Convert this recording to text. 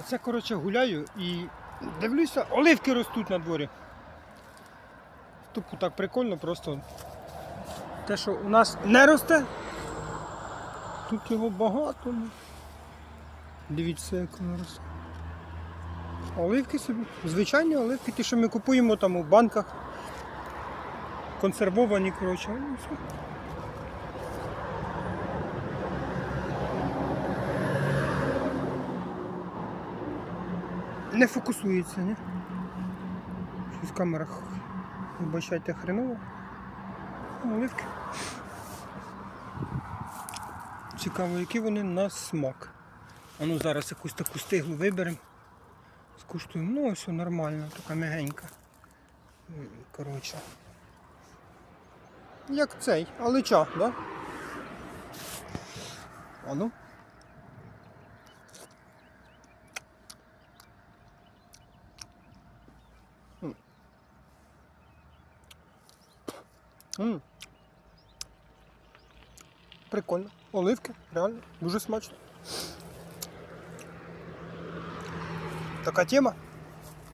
Оце, коротше, гуляю і дивлюся, оливки ростуть на дворі. Тупо так прикольно, просто те, що у нас не росте, тут його багато. Дивіться, як воно росте. Оливки собі, звичайні оливки, ті, що ми купуємо там у банках. Консервовані, коротше. Не фокусується, ні? Щось в камерах, вибачайте, хреново. Оливки. Цікаво, які вони на смак. А ну зараз якусь таку стиглу виберемо. Скуштуємо. Ну ось нормально, така м'ягенька. Коротше. Як цей, алича, да? А ну. М. Прикольно. Оливки, реально, дуже смачно. Така тема.